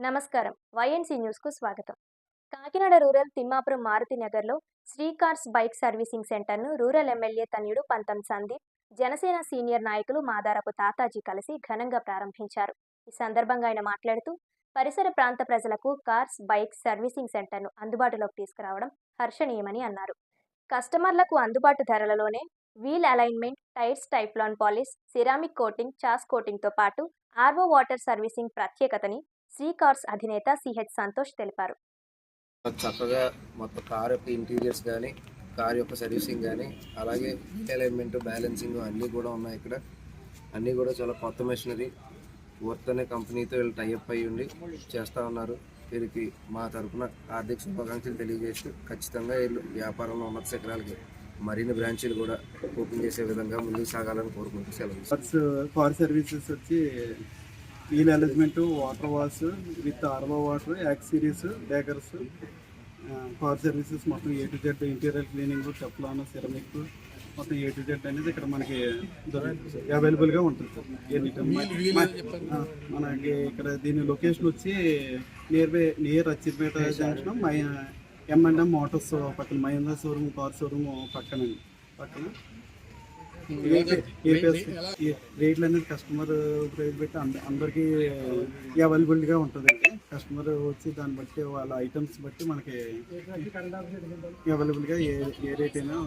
నమస్కారం. వైఎన్సీ న్యూస్కు స్వాగతం. కాకినాడ రూరల్ తిమ్మాపురం మారుతి నగర్లో శ్రీకార్స్ బైక్ సర్వీసింగ్ సెంటర్ను రూరల్ ఎమ్మెల్యే తన్యుడు పంతం సందీప్ జనసేన సీనియర్ నాయకులు మాదారపు తాతాజీ కలిసి ఘనంగా ప్రారంభించారు. ఈ సందర్భంగా ఆయన మాట్లాడుతూ పరిసర ప్రాంత ప్రజలకు కార్స్ బైక్ సర్వీసింగ్ సెంటర్ను అందుబాటులోకి తీసుకురావడం హర్షణీయమని అన్నారు. కస్టమర్లకు అందుబాటు ధరలలోనే wheel alignment tyres Teflon polish ceramic coating chassis కోటింగ్తో పాటు ఆర్వో వాటర్ సర్వీసింగ్ ప్రత్యేకతని శ్రీ కార్స్ అధినేత సిహెచ్ సంతోష్ తెలిపారు. చక్కగా మొత్తం కార్ యొక్క ఇంటీరియర్స్ కానీ కార్ యొక్క సర్వీసింగ్ కానీ అలాగే అలైన్మెంట్ బ్యాలెన్సింగ్ అన్నీ కూడా ఉన్నాయి ఇక్కడ. అన్నీ కూడా చాలా కొత్త మెషినరీ. వర్త్ అనే కంపెనీతో వీళ్ళు టైఅప్ అయ్యి ఉండి చేస్తూ ఉన్నారు. వీరికి మా తరపున ఆర్థిక శుభాకాంక్షలు తెలియజేస్తూ ఖచ్చితంగా వీళ్ళు వ్యాపారంలో ఉన్నత శిఖరాలకి మరిన్ని బ్రాంచీలు కూడా ఓపెన్ చేసే విధంగా ముందుకు సాగాలని కోరుకుంటూ సెలవు. కార్ సర్వీసెస్ వచ్చి wheel arrangement water wash with RO water yuck series బేకర్స్ కార్ సర్వీసెస్ మొత్తం A to Z interior cleaning Teflon ceramic మొత్తం ఏ టు జెడ్ అనేది ఇక్కడ మనకి అవైలబుల్గా ఉంటుంది సార్. ఎనీ టైం మనకి ఇక్కడ దీని లొకేషన్ వచ్చి near by near Achchipeta junction my M and M motors పక్కన మహేంద్ర షోరూమ్ కార్ షోరూమ్ పక్కన పక్కన. రేట్లు అనేది కస్టమర్ పెట్టి బట్టి అంద- అందరికీ అవైలబుల్గా ఉంటుందండి కస్టమర్ వచ్చి దాన్ని బట్టి వాళ్ళ ఐటమ్స్ బట్టి మనకి అవైలబుల్గా ఏ ఏ రేట్ అయినా